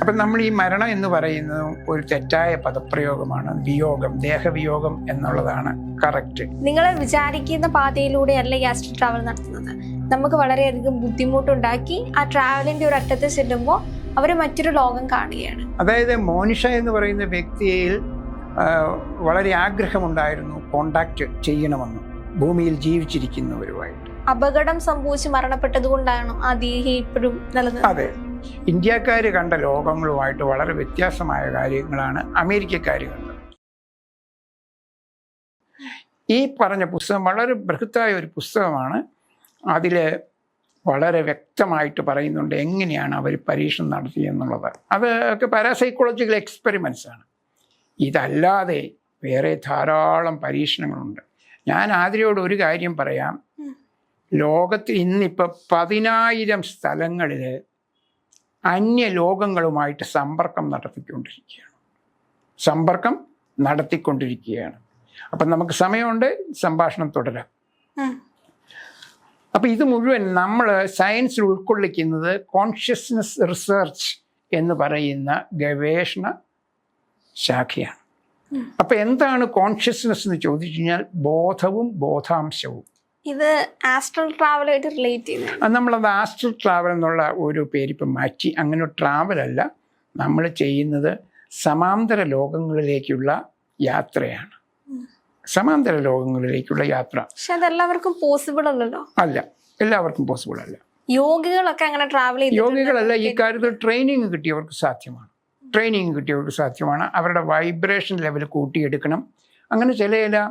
അപ്പം നമ്മൾ ഈ മരണം എന്ന് പറയുന്നത് ഒരു തെറ്റായ പദപ്രയോഗമാണ്. വിയോഗം ദേഹവിയോഗം എന്നുള്ളതാണ് കറക്റ്റ്. നിങ്ങൾ വിചാരിക്കുന്ന പാതയിലൂടെയല്ല ഈ ആസ്ട്രൽ ട്രാവൽ നടത്തുന്നത്? നമുക്ക് വളരെയധികം ബുദ്ധിമുട്ടുണ്ടാക്കി ആ ട്രാവലിന്റെ ഒരു അറ്റത്ത് ചെല്ലുമ്പോൾ അവർ മറ്റൊരു ലോകം കാണുകയാണ്. അതായത് മോനിഷ എന്ന് പറയുന്ന വ്യക്തിയിൽ വളരെ ആഗ്രഹമുണ്ടായിരുന്നു കോണ്ടാക്ട് ചെയ്യണമെന്ന്. ഭൂമിയിൽ ജീവിച്ചിരിക്കുന്നവരുമായിട്ട്. അപകടം സംഭവിച്ച് മരണപ്പെട്ടത് കൊണ്ടാണ് ആ ദേഹി ഇപ്പോഴും നിലനിൽക്കുന്നത് അതെ. ഇന്ത്യക്കാർ കണ്ട ലോകങ്ങളുമായിട്ട് വളരെ വ്യത്യാസമായ കാര്യങ്ങളാണ് അമേരിക്കക്കാർ കണ്ടത്. ഈ പറഞ്ഞ പുസ്തകം വളരെ ബൃഹത്തായ ഒരു പുസ്തകമാണ്. അതിൽ വളരെ വ്യക്തമായിട്ട് പറയുന്നുണ്ട് എങ്ങനെയാണ് അവർ പരീക്ഷണം നടത്തിയെന്നുള്ളത് അത് ഒക്കെ പാരാസൈക്കോളജിക്കൽ എക്സ്പെരിമെൻസ് ആണ്. ഇതല്ലാതെ വേറെ ധാരാളം പരീക്ഷണങ്ങളുണ്ട്. ഞാൻ ആതിരയോട് ഒരു കാര്യം പറയാം. ലോകത്ത് ലോകത്തിൽ ഇന്നിപ്പോൾ പതിനായിരം സ്ഥലങ്ങളിൽ അന്യ ലോകങ്ങളുമായിട്ട് സമ്പർക്കം നടത്തിക്കൊണ്ടിരിക്കുകയാണ്. സമ്പർക്കം നടത്തിക്കൊണ്ടിരിക്കുകയാണ്. അപ്പം നമുക്ക് സമയമുണ്ട് സംഭാഷണം തുടരാം. അപ്പൊ ഇത് മുഴുവൻ നമ്മൾ സയൻസിൽ ഉൾക്കൊള്ളിക്കുന്നത് കോൺഷ്യസ്നസ് റിസർച്ച് എന്ന് പറയുന്ന ഗവേഷണ ശാഖയാണ്. അപ്പം എന്താണ് കോൺഷ്യസ്നസ് എന്ന് ചോദിച്ചു കഴിഞ്ഞാൽ ബോധവും ബോധാംശവും. ഇത് ആസ്ട്രൽ ട്രാവലായിട്ട് റിലേറ്റ് ചെയ്യുന്നത്? നമ്മളത് ആസ്ട്രൽ ട്രാവൽ എന്നുള്ള ഒരു പേരിപ്പം മാറ്റി അങ്ങനെ ട്രാവൽ അല്ല. നമ്മൾ ചെയ്യുന്നത് സമാന്തര ലോകങ്ങളിലേക്കുള്ള യാത്രയാണ്. സമാന്തര ലോകങ്ങളിലേക്കുള്ള യാത്ര. പക്ഷെ അതെല്ലാവർക്കും പോസിബിൾ അല്ലല്ലോ? അല്ല. എല്ലാവർക്കും പോസിബിൾ അല്ല. യോഗികളൊക്കെ അങ്ങനെ ട്രാവൽ യോഗികളല്ല ഈ കാര്യത്തിൽ ട്രെയിനിങ് കിട്ടിയവർക്ക് സാധ്യമാണ്. ട്രെയിനിങ് കിട്ടിയവർക്ക് സാധ്യമാണ്. അവരുടെ വൈബ്രേഷൻ ലെവൽ കൂട്ടിയെടുക്കണം. അങ്ങനെ ചില ചില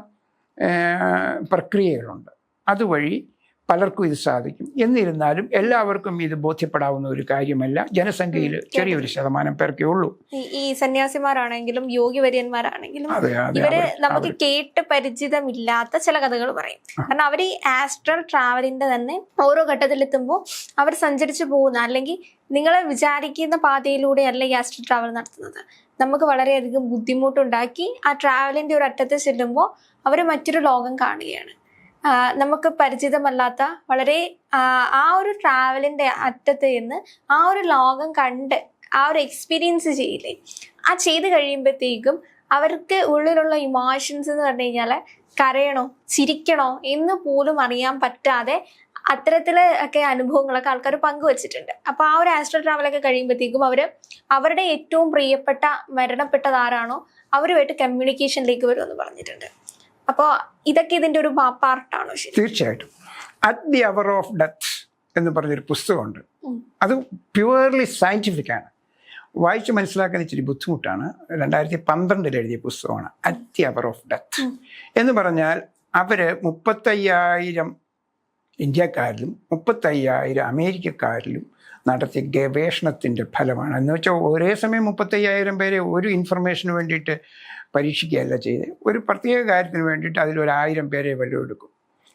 പ്രക്രിയകളുണ്ട്. അതുവഴി പലർക്കും ഇത് സാധിക്കും. എന്നിരുന്നാലും എല്ലാവർക്കും ഇത് ബോധ്യപ്പെടാവുന്ന ഒരു കാര്യമല്ല. ജനസംഖ്യയിൽ ചെറിയൊരു ശതമാനം പേർക്കേ ഉള്ളൂ. ഈ സന്യാസിമാരാണെങ്കിലും യോഗിവര്യന്മാരാണെങ്കിലും ഇവർ നമുക്ക് കേട്ട് പരിചിതമില്ലാത്ത ചില കഥകൾ പറയും. കാരണം അവർ ഈ ആസ്ട്രൽ ട്രാവലിന്റെ തന്നെ ഓരോ ഘട്ടത്തിലെത്തുമ്പോൾ അവർ സഞ്ചരിച്ചു പോകുന്ന അല്ലെങ്കിൽ നിങ്ങളെ വിചാരിക്കുന്ന പാതയിലൂടെ അല്ല ഈ ആസ്ട്രൽ ട്രാവൽ നടത്തുന്നത്. നമുക്ക് വളരെയധികം ബുദ്ധിമുട്ടുണ്ടാക്കി ആ ട്രാവലിന്റെ ഒരു അറ്റത്ത് ചെല്ലുമ്പോൾ അവർ മറ്റൊരു ലോകം കാണുകയാണ്. നമുക്ക് പരിചിതമല്ലാത്ത വളരെ ആ, ഒരു ട്രാവലിന്റെ അറ്റത്ത് നിന്ന് ആ ഒരു ലോകം കണ്ട് ആ ഒരു എക്സ്പീരിയൻസ് ചെയ്യില്ലേ ആ ചെയ്ത് കഴിയുമ്പോഴത്തേക്കും അവർക്ക് ഉള്ളിലുള്ള ഇമോഷൻസ് എന്ന് പറഞ്ഞു കഴിഞ്ഞാൽ കരയണോ ചിരിക്കണോ എന്ന് പോലും അറിയാൻ പറ്റാതെ അത്തരത്തിൽ ഒക്കെ അനുഭവങ്ങളൊക്കെ ആൾക്കാർ പങ്കുവച്ചിട്ടുണ്ട്. അപ്പോൾ ആ ഒരു ആസ്ട്രൽ ട്രാവലൊക്കെ കഴിയുമ്പോഴത്തേക്കും അവർ അവരുടെ ഏറ്റവും പ്രിയപ്പെട്ട മരണപ്പെട്ടതാരാണോ അവരുമായിട്ട് കമ്മ്യൂണിക്കേഷനിലേക്ക് വരുമെന്ന് പറഞ്ഞിട്ടുണ്ട്. അപ്പോൾ ഇതൊക്കെ ഇതിന്റെ ഒരു പാർട്ടാണോ തീർച്ചയായിട്ടും. At the hour of death എന്ന് പറഞ്ഞൊരു പുസ്തകമുണ്ട്. അത് പ്യുവർലി സയന്റിഫിക് ആണ്. വായിച്ച് മനസ്സിലാക്കാൻ ഇച്ചിരി ബുദ്ധിമുട്ടാണ്. രണ്ടായിരത്തി പന്ത്രണ്ടിൽ എഴുതിയ പുസ്തകമാണ് at the hour of death എന്ന് പറഞ്ഞാൽ അവർ മുപ്പത്തയ്യായിരം ഇന്ത്യക്കാരിലും മുപ്പത്തയ്യായിരം അമേരിക്കക്കാരിലും നടത്തിയ ഗവേഷണത്തിന്റെ ഫലമാണ്. എന്ന് വെച്ചാൽ ഒരേ സമയം മുപ്പത്തയ്യായിരം പേരെ ഒരു ഇൻഫർമേഷന് വേണ്ടിയിട്ട് പരീക്ഷിക്കുകയല്ല ചെയ്ത്. ഒരു പ്രത്യേക കാര്യത്തിന് വേണ്ടിയിട്ട് അതിലൊരായിരം പേരെ വല്ലതും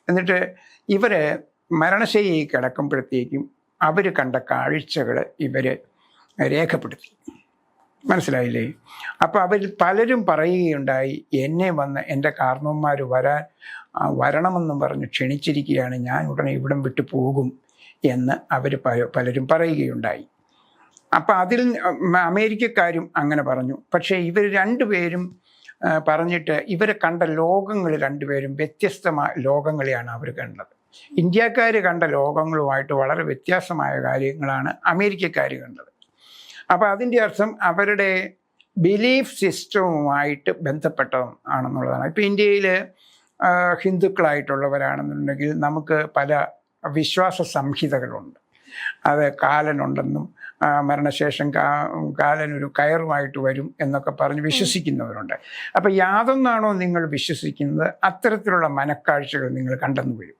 എന്നിട്ട് ഇവർ മരണശൈലി കിടക്കുമ്പോഴത്തേക്കും അവർ കണ്ട കാഴ്ചകൾ ഇവർ രേഖപ്പെടുത്തി. മനസ്സിലായില്ലേ? അപ്പോൾ അവർ പലരും പറയുകയുണ്ടായി എന്നെ വന്ന് എന്റെ കാർന്നവന്മാർ വരാൻ വരണമെന്നും പറഞ്ഞ് ക്ഷണിച്ചിരിക്കുകയാണ്. ഞാൻ ഉടനെ ഇവിടം വിട്ടു പോകും എന്ന് അവർ പലരും പറയുകയുണ്ടായി. അപ്പം അതിൽ അമേരിക്കക്കാരും അങ്ങനെ പറഞ്ഞു. പക്ഷേ ഇവർ രണ്ടുപേരും പറഞ്ഞിട്ട് ഇവരെ കണ്ട ലോകങ്ങൾ രണ്ടുപേരും വ്യത്യസ്തമായ ലോകങ്ങളെയാണ് അവർ കണ്ടത്. ഇന്ത്യക്കാർ കണ്ട ലോകങ്ങളുമായിട്ട് വളരെ വ്യത്യാസമായ കാര്യങ്ങളാണ് അമേരിക്കക്കാർ കണ്ടത്. അപ്പോൾ അതിന്റെ അർത്ഥം അവരുടെ ബിലീഫ് സിസ്റ്റവുമായിട്ട് ബന്ധപ്പെട്ടതും ആണെന്നുള്ളതാണ്. ഇപ്പോൾ ഇന്ത്യയിൽ ഹിന്ദുക്കളായിട്ടുള്ളവരാണെന്നുണ്ടെങ്കിൽ നമുക്ക് പല വിശ്വാസ സംഹിതകളുണ്ട്. അത് കാലനുണ്ടെന്നും മരണശേഷം കാ കാലൻ ഒരു കയറുമായിട്ട് വരും എന്നൊക്കെ പറഞ്ഞ് വിശ്വസിക്കുന്നവരുണ്ട്. അപ്പോൾ യാതൊന്നാണോ നിങ്ങൾ വിശ്വസിക്കുന്നത്? അത്തരത്തിലുള്ള മനക്കാഴ്ചകൾ നിങ്ങൾ കണ്ടെന്ന് വരും.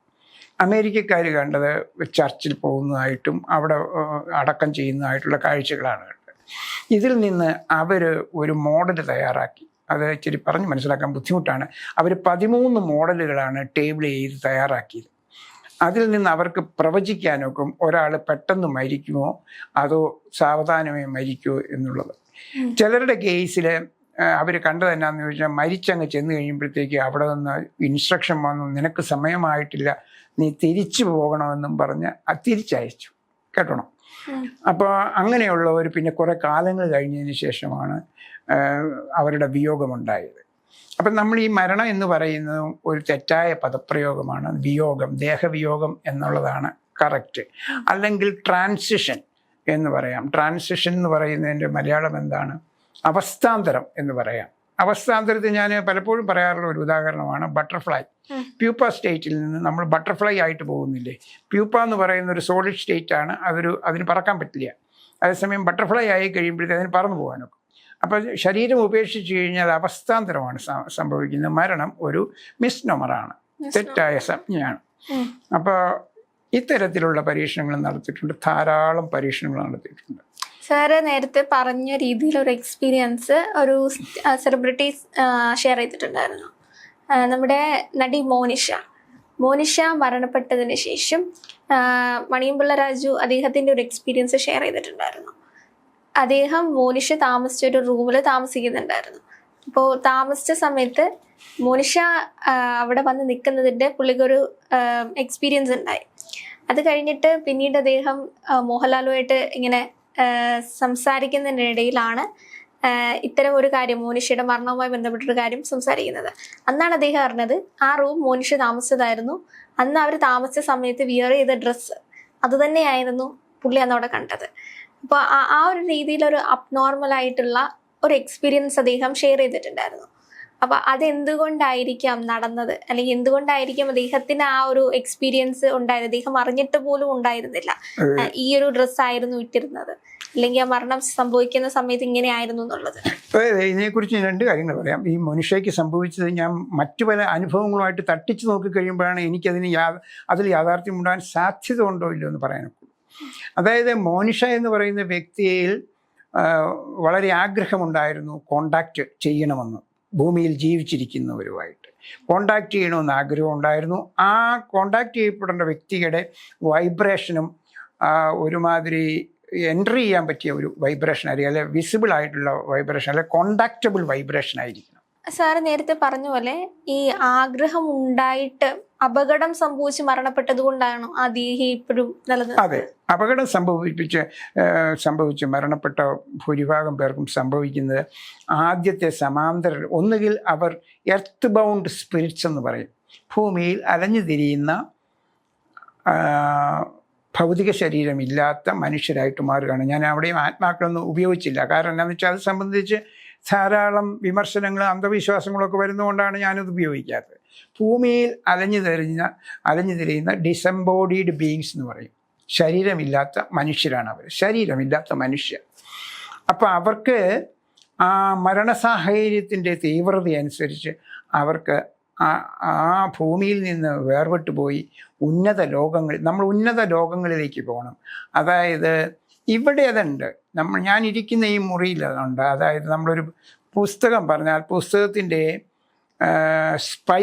അമേരിക്കക്കാർ കണ്ടത് ചർച്ചിൽ പോകുന്നതായിട്ടും അവിടെ അടക്കം ചെയ്യുന്നതായിട്ടുള്ള കാഴ്ചകളാണ് കണ്ടത്. ഇതിൽ നിന്ന് അവർ ഒരു മോഡൽ തയ്യാറാക്കി. അത് ഇച്ചിരി പറഞ്ഞ് മനസ്സിലാക്കാൻ ബുദ്ധിമുട്ടാണ്. അവർ പതിമൂന്ന് മോഡലുകളാണ് ടേബിൾ ചെയ്ത് തയ്യാറാക്കിയത്. അതിൽ നിന്ന് അവർക്ക് പ്രവചിക്കാനൊക്കും ഒരാൾ പെട്ടെന്ന് മരിക്കുമോ? അതോ സാവധാനമേ മരിക്കുമോ എന്നുള്ളത്. ചിലരുടെ കേസിൽ അവർ കണ്ടത് എന്നാന്ന് ചോദിച്ചാൽ മരിച്ചങ്ങ് ചെന്ന് കഴിയുമ്പോഴത്തേക്ക് അവിടെ നിന്ന് ഇൻസ്ട്രക്ഷൻ വന്നു നിനക്ക് സമയമായിട്ടില്ല നീ തിരിച്ചു പോകണമെന്നും പറഞ്ഞ് അത് തിരിച്ചയച്ചു. കേട്ടോണം. അപ്പോൾ അങ്ങനെയുള്ളവർ പിന്നെ കുറേ കാലങ്ങൾ കഴിഞ്ഞതിന് ശേഷമാണ് അവരുടെ വിയോഗമുണ്ടായത്. അപ്പം നമ്മൾ ഈ മരണം എന്ന് പറയുന്നത് ഒരു തെറ്റായ പദപ്രയോഗമാണ്. വിയോഗം ദേഹവിയോഗം എന്നുള്ളതാണ് കറക്റ്റ് അല്ലെങ്കിൽ ട്രാൻസിഷൻ എന്ന് പറയാം. ട്രാൻസിഷൻ എന്ന് പറയുന്നതിന്റെ മലയാളം എന്താണ്? അവസ്ഥാന്തരം എന്ന് പറയാം. അവസ്ഥാന്തരത്തിൽ ഞാൻ പലപ്പോഴും പറയാറുള്ള ഒരു ഉദാഹരണമാണ് ബട്ടർഫ്ലൈ പ്യൂപ്പ സ്റ്റേറ്റിൽ നിന്ന് നമ്മൾ ബട്ടർഫ്ലൈ ആയിട്ട് പോകുന്നില്ലേ? പ്യൂപ്പ എന്ന് പറയുന്ന ഒരു സോളിഡ് സ്റ്റേറ്റ് ആണ്. അതൊരു അതിന് പറക്കാൻ പറ്റില്ല. അതേസമയം ബട്ടർഫ്ലൈ ആയി കഴിയുമ്പോഴത്തേക്ക് അതിന് പറന്നു പോകാനൊക്കെ. അപ്പോൾ ശരീരം ഉപേക്ഷിച്ച് കഴിഞ്ഞാൽ അവസ്ഥാന്തരമാണ് സംഭവിക്കുന്നത്. മരണം ഒരു മിസ്നൊമറാണ് തെറ്റായ സംജ്ഞയാണ്. അപ്പോൾ ഇത്തരത്തിലുള്ള പരീക്ഷണങ്ങൾ നടത്തിയിട്ടുണ്ട്. ധാരാളം പരീക്ഷണങ്ങൾ നടത്തിയിട്ടുണ്ട്. സാറ് നേരത്തെ പറഞ്ഞ രീതിയിൽ ഒരു എക്സ്പീരിയൻസ് ഒരു സെലിബ്രിറ്റി ഷെയർ ചെയ്തിട്ടുണ്ടായിരുന്നു. നമ്മുടെ നടി മോനിഷ. മോനിഷ മരണപ്പെട്ടതിന് ശേഷം മണിയമ്പിള്ള രാജു അദ്ദേഹത്തിന്റെ ഒരു എക്സ്പീരിയൻസ് ഷെയർ ചെയ്തിട്ടുണ്ടായിരുന്നു. അദ്ദേഹം മോനിഷ താമസിച്ച ഒരു റൂമിൽ താമസിക്കുന്നുണ്ടായിരുന്നു. അപ്പോൾ താമസിച്ച സമയത്ത് മോനിഷ അവിടെ വന്ന് നിൽക്കുന്നതിന്റെ പുള്ളിക്കൊരു എക്സ്പീരിയൻസ് ഉണ്ടായി. അത് കഴിഞ്ഞിട്ട് പിന്നീട് അദ്ദേഹം മോഹൻലാലുമായിട്ട് ഇങ്ങനെ സംസാരിക്കുന്നതിനിടയിലാണ് ഇത്തരം ഒരു കാര്യം മോനിഷയുടെ മരണവുമായി ബന്ധപ്പെട്ടൊരു കാര്യം സംസാരിക്കുന്നത്. അന്നാണ് അദ്ദേഹം അറിഞ്ഞത് ആ റൂം മോനിഷ താമസിച്ചതായിരുന്നു. അന്ന് അവർ താമസിച്ച സമയത്ത് വിയർ ചെയ്ത ഡ്രസ്സ് അതുതന്നെയായിരുന്നു പുള്ളി അന്നവിടെ കണ്ടത്. അപ്പോൾ ആ ഒരു രീതിയിൽ ഒരു അബ്നോർമൽ ആയിട്ടുള്ള ഒരു എക്സ്പീരിയൻസ് അദ്ദേഹം ഷെയർ ചെയ്തിട്ടുണ്ടായിരുന്നു. അപ്പോൾ അതെന്തുകൊണ്ടായിരിക്കാം നടന്നത്? അല്ലെങ്കിൽ എന്തുകൊണ്ടായിരിക്കും അദ്ദേഹത്തിന് ആ ഒരു എക്സ്പീരിയൻസ് ഉണ്ടായത്? അദ്ദേഹം അറിഞ്ഞിട്ട് പോലും ഉണ്ടായിരുന്നില്ല. ഈ ഒരു ഡ്രസ്സ് ആയിരുന്നു ഇട്ടിരുന്നത്. അല്ലെങ്കിൽ ആ മരണം സംഭവിക്കുന്ന സമയത്ത് ഇങ്ങനെയായിരുന്നു എന്നുള്ളത്. ഇതിനെക്കുറിച്ച് രണ്ട് കാര്യങ്ങൾ പറയാം. ഈ മനുഷ്യയ്ക്ക് സംഭവിച്ചത് ഞാൻ മറ്റു പല അനുഭവങ്ങളുമായിട്ട് തട്ടിച്ചു നോക്കി കഴിയുമ്പോഴാണ് എനിക്കതിന് യാ അതിൽ യാഥാർത്ഥ്യം ഉണ്ടാകാൻ സാധ്യത ഉണ്ടോ ഇല്ലയോ എന്ന് പറയാനൊക്കെ അതായത് മോനിഷ എന്ന് പറയുന്ന വ്യക്തിയിൽ വളരെ ആഗ്രഹമുണ്ടായിരുന്നു കോണ്ടാക്റ്റ് ചെയ്യണമെന്ന്. ഭൂമിയിൽ ജീവിച്ചിരിക്കുന്നവരുമായിട്ട്. കോണ്ടാക്ട് ചെയ്യണമെന്ന് ആഗ്രഹം ഉണ്ടായിരുന്നു ആ കോണ്ടാക്ട് ചെയ്യപ്പെടേണ്ട വ്യക്തിയുടെ വൈബ്രേഷനും ഒരുമാതിരി എൻട്രി ചെയ്യാൻ പറ്റിയ ഒരു വൈബ്രേഷൻ ആയിരിക്കും. വിസിബിൾ ആയിട്ടുള്ള വൈബ്രേഷൻ അല്ലെ കോണ്ടാക്റ്റബിൾ വൈബ്രേഷൻ ആയിരിക്കണം. സാറ് നേരത്തെ പറഞ്ഞ പോലെ ഈ ആഗ്രഹം ഉണ്ടായിട്ട് അപകടം സംഭവിച്ച് മരണപ്പെട്ടത് കൊണ്ടാണോ ആ ദേഹി ഇപ്പോഴും നല്ലത് അതെ. അപകടം സംഭവിപ്പിച്ച് സംഭവിച്ച് മരണപ്പെട്ട ഭൂരിഭാഗം പേർക്കും സംഭവിക്കുന്നത് ആദ്യത്തെ സമാന്തര ഒന്നുകിൽ അവർ എർത്ത് ബൗണ്ട് സ്പിരിറ്റ്സ് എന്ന് പറയും. ഭൂമിയിൽ അലഞ്ഞു തിരിയുന്ന ഭൗതിക ശരീരമില്ലാത്ത മനുഷ്യരായിട്ട് മാറുകയാണ്. ഞാൻ അവിടെയും ആത്മാക്കളൊന്നും ഉപയോഗിച്ചില്ല. കാരണം എന്താണെന്ന് വെച്ചാൽ അത് സംബന്ധിച്ച് ധാരാളം വിമർശനങ്ങൾ അന്ധവിശ്വാസങ്ങളൊക്കെ വരുന്നതുകൊണ്ടാണ് ഞാനത് ഉപയോഗിക്കാത്തത്. ഭൂമിയിൽ അലഞ്ഞു തിരിഞ്ഞ അലഞ്ഞു തിരിയുന്ന ഡിസംബോഡീഡ് ബീങ്സ് എന്ന് പറയും. ശരീരമില്ലാത്ത മനുഷ്യരാണ് അവർ. ശരീരമില്ലാത്ത മനുഷ്യർ. അപ്പോൾ അവർക്ക് ആ മരണസാഹചര്യത്തിന്റെ തീവ്രത അനുസരിച്ച് അവർക്ക് ആ ഭൂമിയിൽ നിന്ന് വേർപെട്ടു പോയി ഉന്നത ലോകങ്ങൾ നമ്മൾ ഉന്നത ലോകങ്ങളിലേക്ക് പോകണം. അതായത് ഇവിടെ അതുണ്ട്. നമ്മൾ ഞാൻ ഇരിക്കുന്ന ഈ മുറിയിൽ അതുണ്ട് അതായത് നമ്മളൊരു പുസ്തകം പറഞ്ഞാൽ പുസ്തകത്തിന്റെ സ്പൈ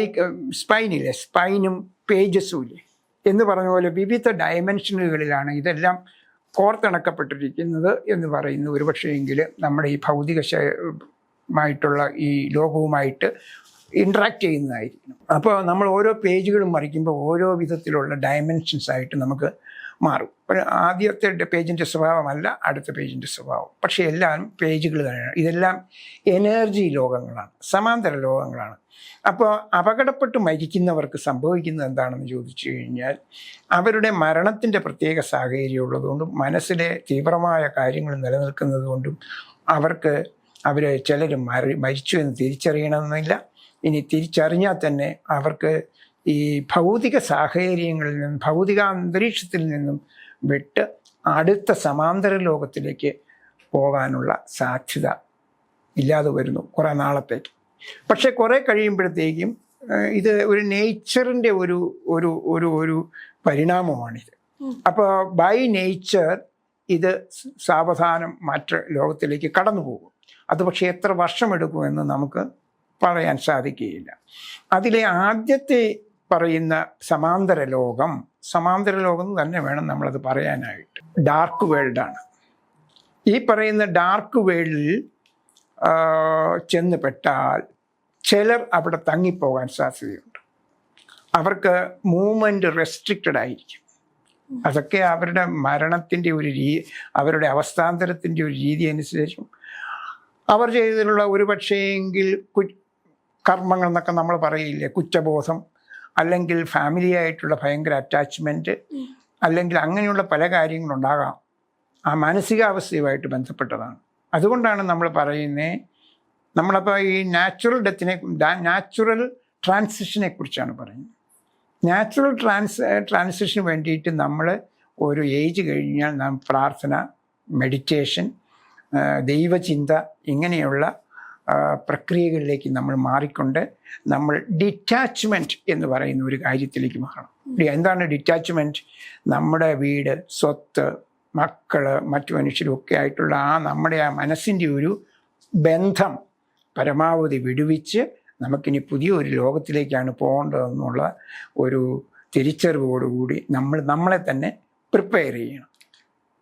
സ്പൈനില്ലേ? സ്പൈനും പേജസും ഇല്ലേ? എന്ന് പറഞ്ഞ പോലെ വിവിധ ഡയമെൻഷനുകളിലാണ് ഇതെല്ലാം കോർത്തിണക്കപ്പെട്ടിരിക്കുന്നത് എന്ന് പറയുന്ന ഒരുപക്ഷെങ്കിൽ നമ്മുടെ ഈ ഭൗതിക ശ- മായിട്ടുള്ള ഈ ലോകവുമായിട്ട് ഇൻട്രാക്ട് ചെയ്യുന്നതായിരിക്കും അപ്പോൾ നമ്മൾ ഓരോ പേജുകളും മറിക്കുമ്പോൾ ഓരോ വിധത്തിലുള്ള ഡയമെൻഷൻസ് ആയിട്ട് നമുക്ക് മാറും. ആദ്യത്തെ പേജിന്റെ സ്വഭാവമല്ല അടുത്ത പേജിന്റെ സ്വഭാവം. പക്ഷേ എല്ലാം പേജുകൾ തന്നെയാണ്. ഇതെല്ലാം എനർജി ലോകങ്ങളാണ് സമാന്തര ലോകങ്ങളാണ്. അപ്പോൾ അപകടപ്പെട്ട് മരിക്കുന്നവർക്ക് സംഭവിക്കുന്നത് എന്താണെന്ന് ചോദിച്ചു കഴിഞ്ഞാൽ അവരുടെ മരണത്തിന്റെ പ്രത്യേക സാഹചര്യം ഉള്ളതുകൊണ്ടും മനസ്സിലെ തീവ്രമായ കാര്യങ്ങൾ നിലനിൽക്കുന്നത് കൊണ്ടും അവർക്ക് അവർ ചിലർ മരി മരിച്ചു എന്ന് തിരിച്ചറിയണമെന്നില്ല. ഇനി തിരിച്ചറിഞ്ഞാൽ തന്നെ അവർക്ക് ഈ ഭൗതിക സാഹചര്യങ്ങളിൽ നിന്നും ഭൗതിക അന്തരീക്ഷത്തിൽ നിന്നും വിട്ട് അടുത്ത സമാന്തര ലോകത്തിലേക്ക് പോകാനുള്ള സാധ്യത ഇല്ലാതെ വരുന്നു കുറേ നാളത്തേക്ക്. പക്ഷേ കുറേ കഴിയുമ്പോഴത്തേക്കും ഇത് ഒരു നേച്ചറിന്റെ ഒരു ഒരു ഒരു ഒരു പരിണാമമാണിത്. അപ്പോൾ ബൈ നേച്ചർ ഇത് സാവധാനം മറ്റ് ലോകത്തിലേക്ക് കടന്നു പോകും. അത് പക്ഷേ എത്ര വർഷമെടുക്കുമെന്ന് നമുക്ക് പറയാൻ സാധിക്കുകയില്ല. അതിലെ ആദ്യത്തെ പറയുന്ന സമാന്തര ലോകം സമാന്തര ലോകം എന്ന് തന്നെ വേണം നമ്മളത് പറയാനായിട്ട്. ഡാർക്ക് വേൾഡാണ് ഈ പറയുന്ന ഡാർക്ക് വേൾഡിൽ ചെന്നുപെട്ടാൽ ചെന്ന് പെട്ടാൽ ചിലർ അവിടെ തങ്ങിപ്പോകാൻ സാധ്യതയുണ്ട്. അവർക്ക് മൂവ്മെന്റ് റെസ്ട്രിക്റ്റഡ് ആയിരിക്കും. അതൊക്കെ അവരുടെ മരണത്തിന്റെ ഒരു രീ അവരുടെ അവസ്ഥാന്തരത്തിന്റെ ഒരു രീതി അനുസരിച്ചും അവർ ചെയ്തിട്ടുള്ള ഒരു പക്ഷേങ്കിൽ കു കർമ്മങ്ങൾ എന്നൊക്കെ നമ്മൾ പറയില്ലേ കുറ്റബോധം അല്ലെങ്കിൽ ഫാമിലി ആയിട്ടുള്ള ഭയങ്കര അറ്റാച്ച്മെന്റ് അല്ലെങ്കിൽ അങ്ങനെയുള്ള പല കാര്യങ്ങളുണ്ടാകാം. ആ മാനസികാവസ്ഥയുമായിട്ട് ബന്ധപ്പെട്ടതാണ്. അതുകൊണ്ടാണ് നമ്മൾ പറയുന്നത് നമ്മളപ്പോൾ ഈ നാച്ചുറൽ ഡെത്തിനെ നാച്ചുറൽ ട്രാൻസിഷനെ കുറിച്ചാണ് പറയുന്നത്. നാച്ചുറൽ ട്രാൻസ് ട്രാൻസിഷന് വേണ്ടിയിട്ട് നമ്മൾ ഒരു ഏജ് കഴിഞ്ഞാൽ നാം പ്രാർത്ഥന മെഡിറ്റേഷൻ ദൈവചിന്ത ഇങ്ങനെയുള്ള പ്രക്രിയകളിലേക്ക് നമ്മൾ മാറിക്കൊണ്ട് നമ്മൾ ഡിറ്റാച്ച്മെന്റ് എന്ന് പറയുന്ന ഒരു കാര്യത്തിലേക്ക് മാറണം. എന്താണ് ഡിറ്റാച്ച്മെന്റ് നമ്മുടെ വീട് സ്വത്ത് മക്കൾ മറ്റു മനുഷ്യരും ഒക്കെ ആയിട്ടുള്ള ആ നമ്മുടെ ആ മനസ്സിന്റെ ഒരു ബന്ധം പരമാവധി വിടുവിച്ച് നമുക്കിനി പുതിയൊരു ലോകത്തിലേക്കാണ് പോകേണ്ടതെന്നുള്ള ഒരു തിരിച്ചറിവോടുകൂടി നമ്മൾ നമ്മളെ തന്നെ പ്രിപ്പയർ ചെയ്യണം.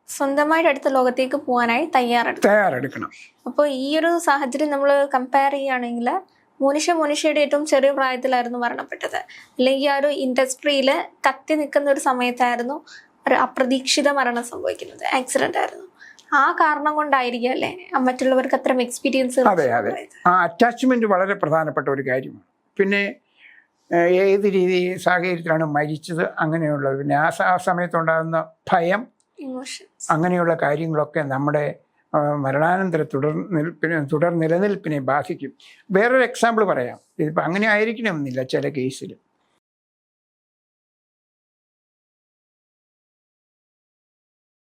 സ്വന്തമായിട്ട് അടുത്ത ലോകത്തേക്ക് പോകാനായി തയ്യാറെടുക്കും തയ്യാറെടുക്കണം. അപ്പോൾ ഈ ഒരു സാഹചര്യം നമ്മൾ കമ്പയർ ചെയ്യുകയാണെങ്കിൽ മോനിഷ മോനിഷയുടെ ഏറ്റവും ചെറിയ പ്രായത്തിലായിരുന്നു മരണപ്പെട്ടത്. അല്ലെങ്കിൽ ആ ഒരു ഇൻഡസ്ട്രിയിൽ കത്തി നിൽക്കുന്ന ഒരു സമയത്തായിരുന്നു ഒരു അപ്രതീക്ഷിത മരണം സംഭവിക്കുന്നത്. ആക്സിഡന്റ് ആയിരുന്നു. ആ കാരണം കൊണ്ടായിരിക്കും അല്ലേ? മറ്റുള്ളവർക്ക് അത്തരം എക്സ്പീരിയൻസ് അതെ അതെ. ആ അറ്റാച്ച്മെന്റ് വളരെ പ്രധാനപ്പെട്ട ഒരു കാര്യമാണ്. പിന്നെ ഏത് രീതി സാഹചര്യത്തിലാണ് മരിച്ചത് അങ്ങനെയുള്ളത്. പിന്നെ ആ സമയത്തുണ്ടാകുന്ന ഭയം അങ്ങനെയുള്ള കാര്യങ്ങളൊക്കെ നമ്മുടെ മരണാനന്തര തുടർ നിൽപ്പിനെ തുടർ നിലനിൽപ്പിനെ ബാധിക്കും. വേറൊരു എക്സാമ്പിൾ പറയാം. ഇതിപ്പോൾ അങ്ങനെ ആയിരിക്കണമെന്നില്ല ചില കേസിൽ